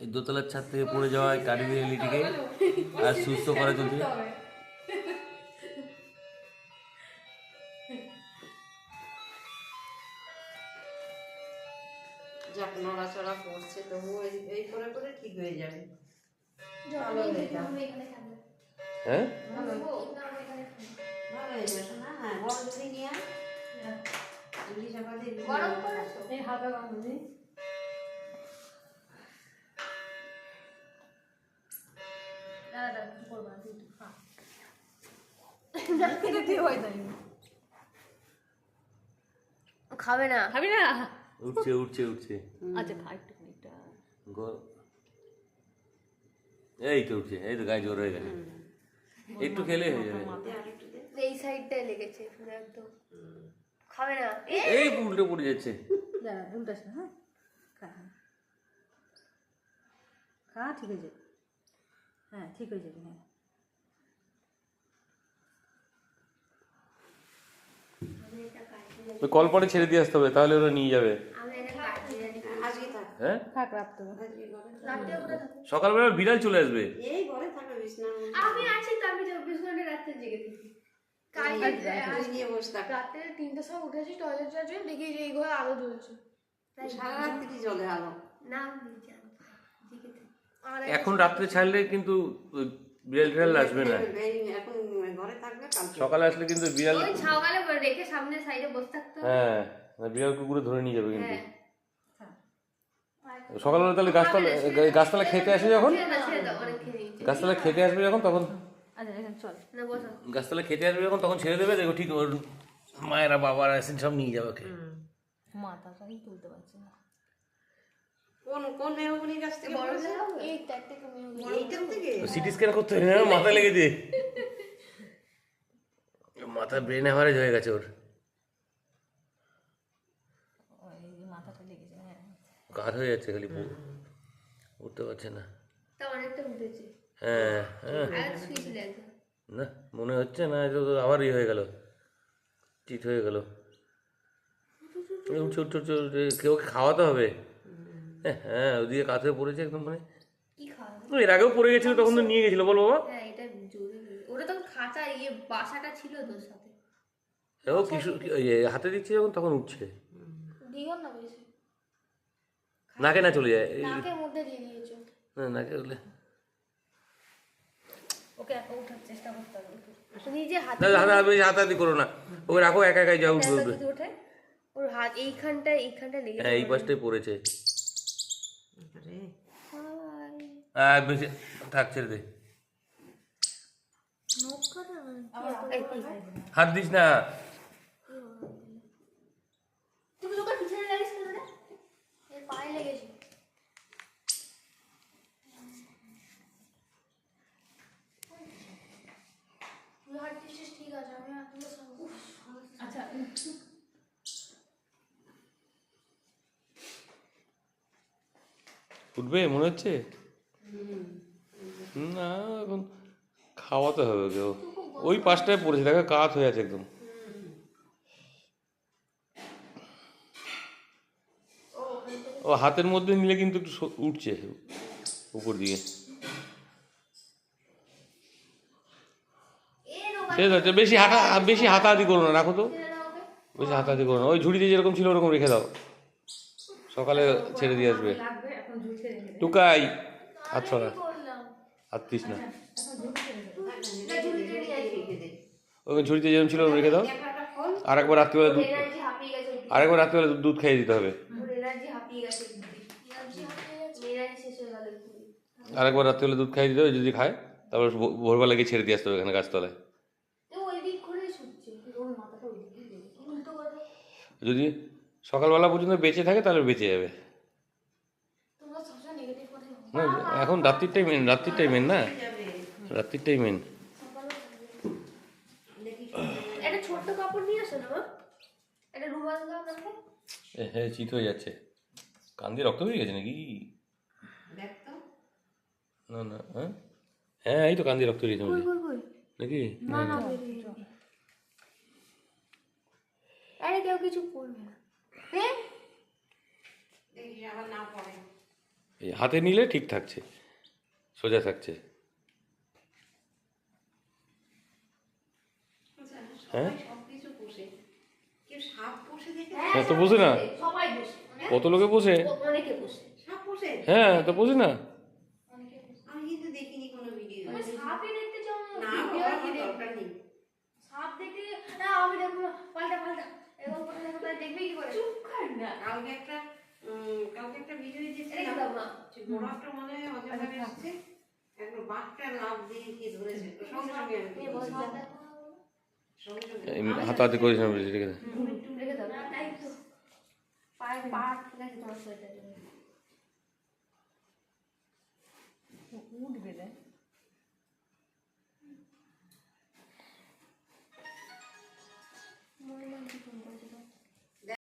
এই দোতলার ছাদ থেকে পড়ে যাওয়া কার্ডিনালিটিকে আর সুস্থ করে তুলছে যাক নড়াচড়া করছে তবু এই এই করে করে ঠিক হয়ে যাবে। হয়ে হ্যাঁ? ভালো ভালো হয়ে যাবে না হ্যাঁ বড় যদি নিয়ে গরম করেছ? এই হালকা খাবে না। খাবি না? উঠছে উঠছে উঠছে আচ্ছা খা একটু এই তো উঠছে এই তো গায়ে জোর হয়ে গেছে। একটু খেলে হয়ে যাবে। এই সাইডটায় লেগেছে পুরো একদম। খাবে না। এই উল্টে পড়ে যাচ্ছে। দাঁড়া উল্টাস না হ্যাঁ? হ্যাঁ। খা ঠিক হয়ে যাবে। হ্যাঁ ঠিক হয়ে যাবে হ্যাঁ ওই কল পরে ছেড়ে দিয়ে আসতে হবে তাহলে ওরা নিয়ে যাবে। হ্যাঁ। সকালবেলা বিড়াল চলে আসবে। এই ঘরে থাকবে বিছনার মধ্যে আমি আছি তো আমি চব্বিশ ঘণ্টা রাতে জেগে থাকি। কালকে তুই নিয়ে বসে থাক রাতে তিনটের সময় উঠেছি টয়লেট যাওয়ার জন্য দেখি যে এই ঘরে আলো জ্বলছে। সারা রাত্রি জলে আলো। না এখন রাত্রে ছাড়লে কিন্তু বিড়াল টিড়াল আসবে না। এই এখন ঘরে থাকবে কালকে। সকালে আসলে কিন্তু বিড়াল সকালে রেখে সামনে সাইডে বসে থাকতে হ্যাঁ বিড়াল কুকুরে ধরে নিয়ে যাবে কিন্তু। হ্যাঁ। সকালবেলা তাহলে গাছতলা গাছতলা খেতে আসে যখন। গাছতলা খেতে আসবে যখন তখন? আচ্ছা এখানে চল। না বসো। গাছতলা খেতে আসবে যখন তখন ছেড়ে দেবে দেখো ঠিক ওর মায়েরা বাবারা আসেন সব নিয়ে যাবে ওকে। মাথাটাই তুলতে পারছি না। কোন মেহগুনির কাছ থেকে বড় বলেছে? এই টাইপ থেকে মেয়ে এইটার থেকে সিটি স্ক্যান করতে হয় না মাথায় লেগেছে মাথা ব্রেন হ্যামারেজ হয়ে গেছে ওর লেগেছে হ্যাঁ হয়ে যাচ্ছে খালি উঠতে পারছে না উঠেছে হ্যাঁ হ্যাঁ না মনে হচ্ছে না এটা তো আবার ইয়ে হয়ে গেল চিট হয়ে গেল ছোট ছোট ছোট কেউ খাওয়াতে হবে হ্যাঁ, হ্যাঁ ওদিকে হয়ে পড়েছে একদম মানে। এর আগেও পড়ে গেছিল তখন তো নিয়ে গেছিল বল বাবা। হ্যাঁ ওটা তখন খাঁচা ইয়ে বাসাটা ছিল তোর সাথে। ও কিছু হাতে দিচ্ছে যখন তখন উঠছে। নাকে না চলে যায় নাকের মধ্যে দিয়ে দিয়েছ। না নাকে উঠলে ওকে একা ওঠার চেষ্টা করতে হবে নিজে হাতে না হাতে হাতাহাতি করো না। ওকে রাখো একা একাই যা উঠবে উঠবে। ওঠে ওর হাত এইখানটা এইখানটা লেগে হ্যাঁ এই পাশটাই পড়েছে। হ্যাঁ বেশি থাক ছেড়ে দে। হাত দিস না তুমি তোকে পিছনে লাগিস কেন রে এর পায়ে লেগেছে তুই হাঁটছিস ঠিক আছে আমি আপনার সঙ্গে আচ্ছা উঠবে মনে হচ্ছে? না এখন খাওয়াতে হবে কেউ ওই পাশটায় পড়েছে দেখো কাত হয়ে আছে একদম। ও হাতের মধ্যে নিলে কিন্তু একটু উঠছে উপর দিকে। ঠিক আছে বেশি হাঁটা বেশি হাতাহাতি করো না রাখো তো। বেশি হাতাহাতি করো না। ওই ঝুড়িতে যেরকম ছিল ওরকম রেখে দাও। সকালে ছেড়ে দিয়ে আসবে লাগবে এখন ঝুঁকে রেখে দে টুকাই। হাত ছড়া করলাম। হাত দিস না। ওকে ঝুড়িতে যেরকম ছিল রেখে দাও। আর একবার রাত্রিবেলা দুধ আর একবার রাত্রিবেলা দুধ খাইয়ে দিতে হবে। আর একবার রাত্রিবেলা দুধ খাইয়ে দিতে হবে যদি খায় তারপর ভো- ভোরবেলা গিয়ে ছেড়ে দিয়ে আসতে হবে এখানে গাছতলায়। ওই ওই যদি সকালবেলা পর্যন্ত বেঁচে থাকে তাহলে বেঁচে যাবে তোমরা সবসময় নেগেটিভ কথা না এখন রাত্রিরটাই মেন রাত্রিরটাই মেন না? রাত্রিরটাই মেন হ্যাঁ চিত হয়ে যাচ্ছে। কান দিয়ে রক্ত বেরিয়ে গেছে নাকি? না না হ্যাঁ? হ্যাঁ এই তো কান দিয়ে রক্ত বেরিয়েছে নাকি? না না আরে কেউ কিছু করবে না। হ্যাঁ? আবার না পড়ে। এই হাতে নিলে ঠিক থাকছে সোজা থাকছে। হ্যাঁ? কেউ সাপ পোষে দেখে? হ্যাঁ তো বোঝে না। কত লোকে বসে বসে হ্যাঁ তো বোঝে না। বসে আমি কিন্তু দেখিনি কোনো ভিডিও তুমি সাপই দেখতে চাও না? দেখবে? পাল্টা পাল্টা। দেখবি কি করে? চুপ কর না। কালকে একটা কালকে একটা ভিডিও এটা কি দেখছিলাম মনে হয় আসছে লাভ দিয়ে কি ধরেছে? তো সঙ্গে সঙ্গে আমি হাতাহাতি করিস না রেখে দাও। পায়ে পা ঠিক আছে তোমার সোয়েটার